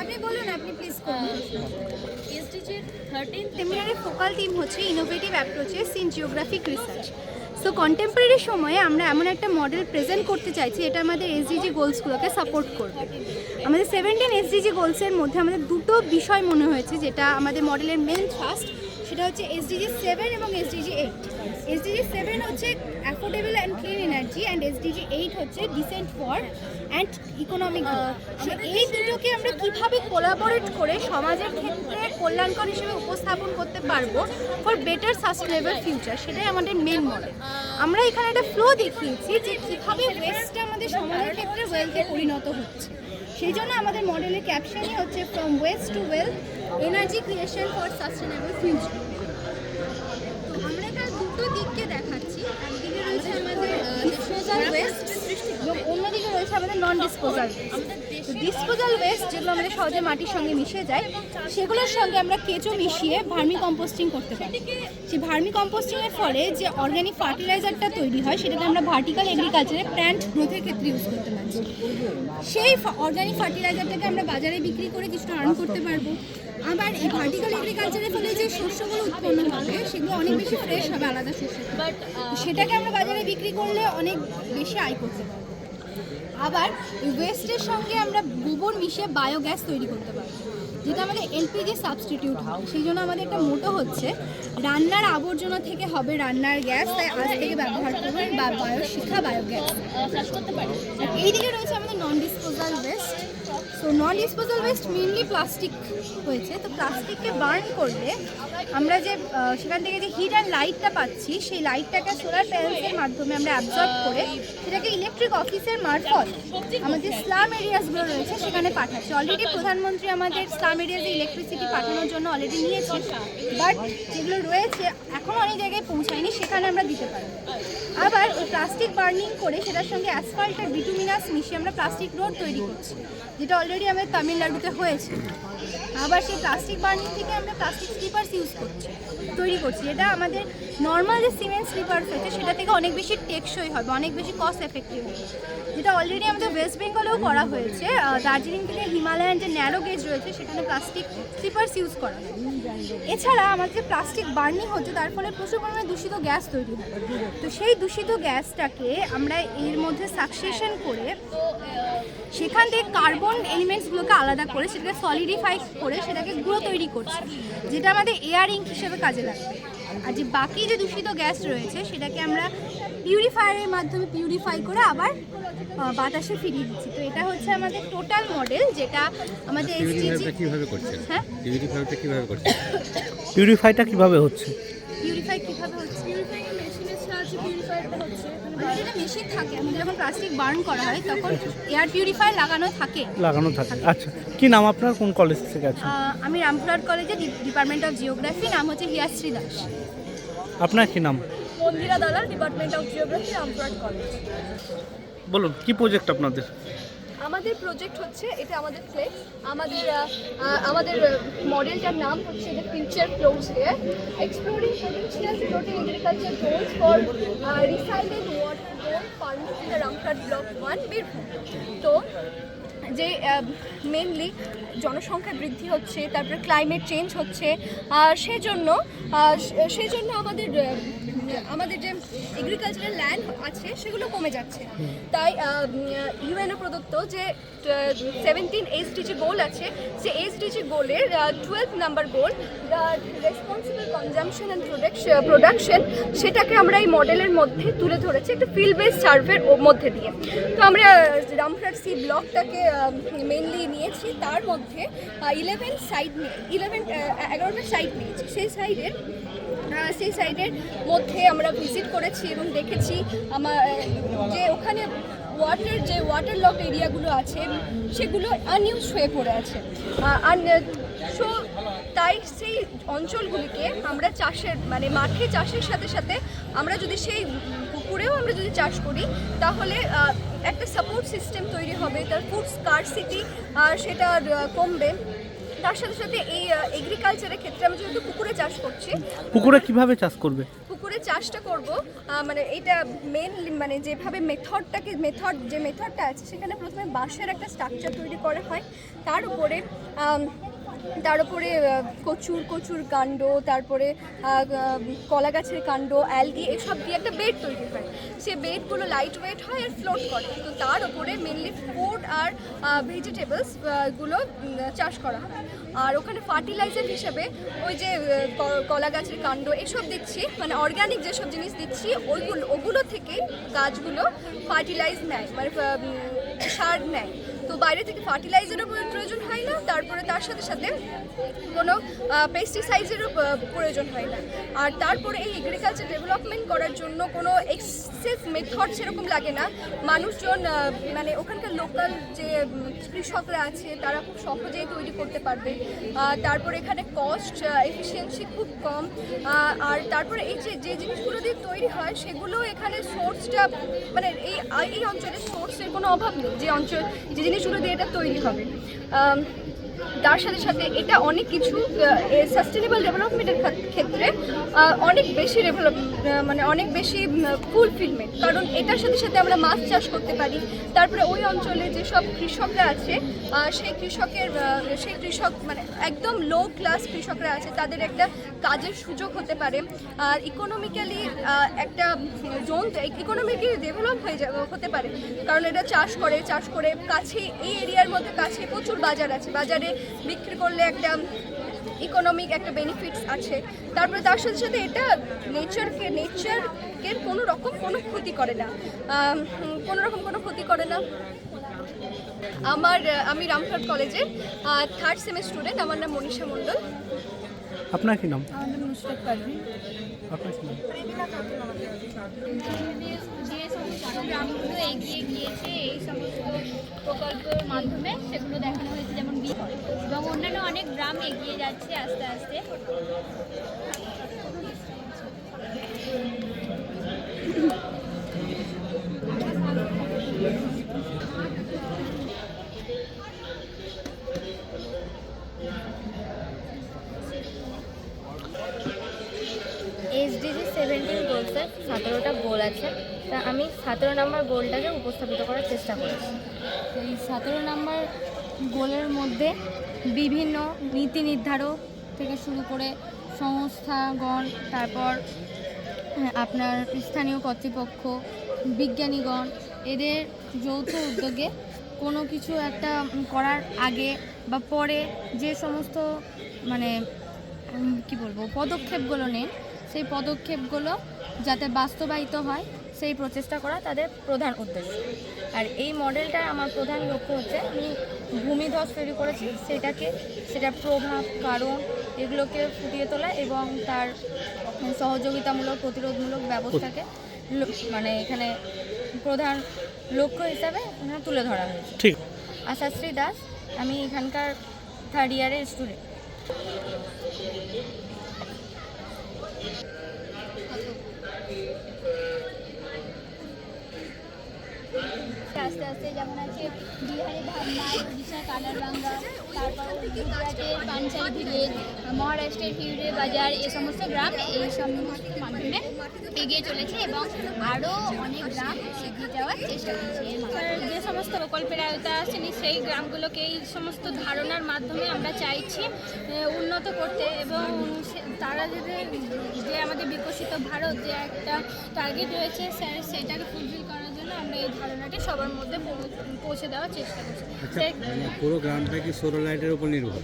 আপনি বলুন আপনি প্লিজ করুন। এসডিজির থার্টিন সেমিনারের ফোকাল থিম হচ্ছে innovative approaches in geographic research so contemporary সময়ে আমরা এমন একটা মডেল প্রেজেন্ট করতে চাইছি এটা আমাদের এসডিজি গোলসগুলোকে সাপোর্ট করবে। আমাদের সেভেন্টিন এসডিজি গোলসের মধ্যে আমাদের দুটো বিষয় মনে হয়েছে যেটা আমাদের মডেলের মেন থ্রাস্ট সেটা হচ্ছে এসডিজি সেভেন এবং এসডিজি এইট এসডিজি সেভেন হচ্ছে affordable and clean energy and SDG eight হচ্ছে ডিসেন্ট ফর অ্যান্ড ইকোনমিক এই দুটোকে আমরা কীভাবে কোলাবোরেট করে সমাজের ক্ষেত্রে কল্যাণকর হিসেবে উপস্থাপন করতে পারব ফর বেটার সাস্টেনেবল ফিউচার সেটাই আমাদের মেন মডেল আমরা এখানে একটা ফ্লো দেখিয়েছি যে কীভাবে ওয়েস্টটা আমাদের সমাজের ক্ষেত্রে ওয়েলথে পরিণত হচ্ছে। সেই জন্য আমাদের মডেলের ক্যাপশনই হচ্ছে from waste to wealth energy creation for sustainable future আমরা এখানে দুটো দিককে দেখাচ্ছি একদিকে রয়েছে আমাদের ডিসপোজাল ওয়েস্ট এবং অন্যদিকে রয়েছে আমাদের নন ডিসপোজাল তো ডিসপোজাল ওয়েস্ট যেগুলো আমাদের সহজে মাটির সঙ্গে মিশে যায়, সেগুলোর সঙ্গে আমরা কেঁচো মিশিয়ে ভার্মি কম্পোস্টিং করতে পারি। সেই ভার্মি কম্পোস্টিংয়ের ফলে যে অর্গানিক ফার্টিলাইজারটা তৈরি হয়, সেটাকে আমরা ভার্টিক্যাল এগ্রিকালচারে প্ল্যান্ট গ্রোথের ক্ষেত্রে ইউজ করতে পারি সেই অর্গানিক ফার্টিলাইজারটাকে আমরা বাজারে বিক্রি করে কিছুটা আর্ন করতে পারব। আবার এই ভার্টিক্যাল এগ্রিকালচারের ফলে যে শস্যগুলো উৎপন্ন হবে, সেগুলো অনেক বেশি ফ্রেশ হবে আলাদা শস্য সেটাকে আমরা বাজারে বিক্রি করলে অনেক বেশি আয় করতে পারব। আবার ওয়েস্টের সঙ্গে আমরা গোবর মিশিয়ে বায়োগ্যাস তৈরি করতে পারি, যেটা আমাদের এলপিজি সাবস্টিটিউট হয়। সেই জন্য আমাদের একটা মোটো হচ্ছে, রান্নার আবর্জনা থেকে হবে রান্নার গ্যাস তাই আজ থেকে ব্যবহার করবেন বা বায়ো শিক্ষা বায়োগ্যাস এইদিকে রয়েছে আমাদের non disposal waste so non disposal waste mainly plastic হয়েছে। তো প্লাস্টিককে বার্ন করলে আমরা যে সেখান থেকে যে হিট অ্যান্ড লাইটটা পাচ্ছি, সেই লাইটটাকে সোলার প্যানেলসের মাধ্যমে আমরা অ্যাবজর্ব করে সেটাকে ইলেকট্রিক অফিসের মারফত আমাদের স্লাম এরিয়াসগুলো রয়েছে, সেখানে পাঠাচ্ছে। অলরেডি প্রধানমন্ত্রী আমাদের স্লাম এরিয়াজে ইলেকট্রিসিটি পাঠানোর জন্য অলরেডি নিয়েছেন। বাট যেগুলো রয়েছে, এখন অনেক জায়গায় পৌঁছায়নি, সেখানে আমরা দিতে পারি আবার ওই প্লাস্টিক বার্নিং করে সেটার সঙ্গে অ্যাসফাল্ট আর বিটুমিনাস মিশিয়ে আমরা প্লাস্টিক রোড তৈরি করছি, যেটা অলরেডি আমাদের তামিলনাড়ুতে হয়েছে। আবার সেই প্লাস্টিক বার্নিং থেকে আমরা প্লাস্টিক স্লিপার্স ইউজ করছি, তৈরি করছি। এটা আমাদের নর্মাল যে সিমেন্ট স্লিপার্স আছে, সেটা থেকে অনেক বেশি টেকসই হবে, অনেক বেশি কস্ট এফেক্টিভ হবে। যেটা অলরেডি আমাদের ওয়েস্ট বেঙ্গলেও করা হয়েছে দার্জিলিং থেকে হিমালয়ান যে ন্যারো গেজ রয়েছে, সেখানে প্লাস্টিক স্লিপার্স ইউজ করা এছাড়া আমাদের প্লাস্টিক বার্নিং হচ্ছে, তার ফলে প্রচুর পরিমাণে দূষিত গ্যাস তৈরি হয়। তো সেই দূষিত গ্যাসটাকে আমরা এর মধ্যে সাকসেশন করে সেখান থেকে কার্বন এলিমেন্টসগুলোকে আলাদা করে সেটাকে সলিডিফাই করে সেটাকে গুঁড়ো তৈরি করছে যেটা আমাদের এয়ার ইঙ্ক হিসেবে কাজে লাগবে। আর যে বাকি যে দূষিত গ্যাস রয়েছে সেটাকে আমরা পিউরিফায়ারের মাধ্যমে পিউরিফাই করে আবার বাতাসে ফিরিয়ে দিচ্ছি। তো এটা হচ্ছে আমাদের টোটাল মডেল যেটা আমাদের এসটিজি কীভাবে করছেন? হ্যাঁ? পিউরিফায়ারটা কীভাবে করছেন? পিউরিফাইটা কীভাবে হচ্ছে? পিউরিফাই কীভাবে হচ্ছে? পিউরিফাইং মেশিনের হচ্ছে যেটা মেশিন থাকে আমাদের যখন প্লাস্টিক বার্ন করা হয় তখন এয়ার পিউরিফায়ার লাগানো থাকে। লাগানো থাকে। আচ্ছা কি নাম আপনার? কোন কলেজ থেকে আছে আমি রামপুরহাট কলেজে ডিপার্টমেন্ট অফ জিওগ্রাফি নাম হচ্ছে হিয়াশ্রী দাস। আপনার কি নাম? Mandira Dalal department of geography Rampurhat college বলুন কি প্রজেক্ট আপনাদের? আমাদের প্রজেক্ট হচ্ছে, এটা আমাদের ফ্লেক্স আমাদের আমাদের মডেলটার নাম হচ্ছে the future close here exploring potential floating agriculture goals for resilient water goal farming in the block one Birbhum তো, যে মেনলি জনসংখ্যা বৃদ্ধি হচ্ছে, তারপরে ক্লাইমেট চেঞ্জ হচ্ছে সেজন্য সেজন্য আমাদের আমাদের যে এগ্রিকালচারাল ল্যান্ড আছে, সেগুলো কমে যাচ্ছে। তাই ইউএনও প্রদত্ত যে সেভেন্টিন এইচডিজি গোল আছে সে এইচডিজি গোলের twelve number goal responsible consumption and production সেটাকে আমরা এই মডেলের মধ্যে তুলে ধরেছি, একটা ফিল্ড বেস সার্ভের মধ্যে দিয়ে। তো আমরা রামপুরহাট সি ব্লকটাকে মেনলি নিয়েছি, তার মধ্যে ইলেভেন সাইড নিয়ে ইলেভেন এগারোটা সাইড নিয়েছি। সেই সাইডের সেই সাইডের মধ্যে আমরা ভিজিট করেছি এবং দেখেছি আমার যে ওখানে ওয়াটার যে ওয়াটার লক এরিয়াগুলো আছে সেগুলো আনইউজ হয়ে পড়ে আছে। সো তাই সেই অঞ্চলগুলিকে আমরা চাষের মানে মাঠে চাষের সাথে সাথে আমরা যদি সেই পুকুরেও আমরা যদি চাষ করি তাহলে একটা সাপোর্ট সিস্টেম তৈরি হবে তার ফুড স্কারসিটি সেটা আহ, কমবে। তার সাথে সাথে এই এগ্রিকালচারের ক্ষেত্রে আমি যেহেতু পুকুরে চাষ করছি পুকুরে কীভাবে চাষ করবে? পুকুরে চাষটা করব মানে এটা মেন মানে যেভাবে মেথডটাকে মেথড যে মেথডটা আছে সেখানে প্রথমে বাঁশের একটা স্ট্রাকচার তৈরি করা হয়। তার উপরে তার উপরে কচুর কচুর কাণ্ড, তারপরে কলা গাছের কাণ্ড, অ্যালগি, এসব দিয়ে একটা বেড তৈরি হয়। সে বেডগুলো লাইট ওয়েট হয় আর ফ্লোট করে। তো তার উপরে মেনলি ফুড আর ভেজিটেবলসগুলো চাষ করা হয়। আর ওখানে ফার্টিলাইজার হিসেবে ওই যে কলা গাছের কাণ্ড, এসব দিচ্ছি। মানে অর্গানিক যেসব জিনিস দিচ্ছি, ওইগুলো, ওগুলো থেকে গাছগুলো ফার্টিলাইজ নেয়। মানে সার নেয়। তো বাইরে থেকে ফার্টিলাইজারও প্রয়োজন হয় না, তারপরে তার সাথে সাথে কোনো পেস্টিসাইডেরও প্রয়োজন হয় না। আর তারপরে এই এগ্রিকালচার ডেভেলপমেন্ট করার জন্য কোনো এক্সেস মেথড সেরকম লাগে না। মানুষজন মানে ওখানকার লোকাল যে কৃষকরা আছে, তারা খুব সহজেই তৈরি করতে পারবে। তারপরে এখানে কস্ট এফিসিয়েন্সি খুব কম। আর তারপরে এই যে যে জিনিসগুলো দিয়ে তৈরি হয়, সেগুলো এখানে সোর্সটা মানে এই এই অঞ্চলে স্পোর্টসের কোনো অভাব নেই। যে অঞ্চল যে জিনিসগুলো দিয়ে এটা তৈরি হবে। তার সাথে সাথে এটা অনেক কিছু সাস্টেনেবল ডেভেলপমেন্টের ক্ষেত্রে অনেক বেশি ডেভেলপ মানে অনেক বেশি ফুলফিলমেন্ট কারণ এটার সাথে সাথে আমরা মাছ চাষ করতে পারি। তারপরে ওই অঞ্চলে যেসব কৃষকরা আছে সেই কৃষকের সেই কৃষক মানে একদম লো ক্লাস কৃষকরা আছে, তাদের একটা কাজের সুযোগ হতে পারে। আর ইকোনমিক্যালি একটা জোন ইকোনমিক্যালি ডেভেলপ হয়ে যা, হতে পারে। কারণ এটা চাষ করে চাষ করে কাছে এই এরিয়ার মধ্যে কাছে প্রচুর বাজার আছে। বাজারে বিক্রি করলে একটা ইকোনমিক একটা বেনিফিটস আছে। তারপরে তার সাথে সাথে এটা নেচারকে নেচারকে কোনো রকম কোনো ক্ষতি করে না। কোনো রকম কোনো ক্ষতি করে না। আমার আমি রামপুরহাট কলেজে থার্ড সেমেস্টার স্টুডেন্ট আমার নাম মনীষা মণ্ডল। আপনার কি নাম? আপনার কি নাম? গ্রামগুলো এগিয়ে গিয়েছে এই সমস্ত প্রকল্পের মাধ্যমে, সেগুলো দেখানো হয়েছে, যেমন এবং অন্যান্য অনেক গ্রাম এগিয়ে যাচ্ছে আস্তে আস্তে। এসডিজি সেভেন্টিন গোলসের সতেরোটা গোল আছে। তা আমি সতেরো নম্বর গোলটাকে উপস্থাপিত করার চেষ্টা করেছি। এই সতেরো নম্বর গোলের মধ্যে বিভিন্ন নীতি নির্ধারক থেকে শুরু করে সংস্থাগণ তারপর হ্যাঁ, আপনার স্থানীয় কর্তৃপক্ষ বিজ্ঞানীগণ এদের যৌথ উদ্যোগে কোনো কিছু একটা করার আগে বা পরে যে সমস্ত মানে কি বলব পদক্ষেপগুলো নেন সেই পদক্ষেপগুলো যাতে বাস্তবায়িত হয় সেই প্রচেষ্টা করা তাদের প্রধান উদ্দেশ্য। আর এই মডেলটার আমার প্রধান লক্ষ্য হচ্ছে আমি ভূমিধস তৈরি করেছি সেটাকে সেটার প্রভাব কারণ এগুলোকে ফুটিয়ে তোলা এবং তার সহযোগিতামূলক প্রতিরোধমূলক ব্যবস্থাকে মানে এখানে প্রধান লক্ষ্য হিসাবে তুলে ধরা হয়েছে। ঠিক। আশাশ্রী দাস আমি এখানকার থার্ড ইয়ারের স্টুডেন্ট Thank you. আস্তে আস্তে যেমন আছে বিহারে ধামনাই উড়িষ্যা কালারবাঙ্গা তারপর গুজরাটের পাঞ্চাল ভিলেজ, মহারাষ্ট্রের হিউরে বাজার এই সমস্ত গ্রাম এই সমস্ত মাধ্যমে এগিয়ে চলেছে এবং আরও অনেক গ্রাম এগিয়ে যাওয়ার চেষ্টা করছে যে সমস্ত প্রকল্পের আওতায় আসেনি সেই গ্রামগুলোকে এই সমস্ত ধারণার মাধ্যমে আমরা চাইছি উন্নত করতে এবং তারা যদি, যে আমাদের বিকশিত ভারত যে একটা টার্গেট রয়েছে স্যার সেটাকে ফুলফিল করার জন্য আমরা এই ধারণাটি সবার মধ্যে পৌঁছে দেওয়ার চেষ্টা করছি। পুরো গ্রামটা কি সোলার লাইটের উপর নির্ভর?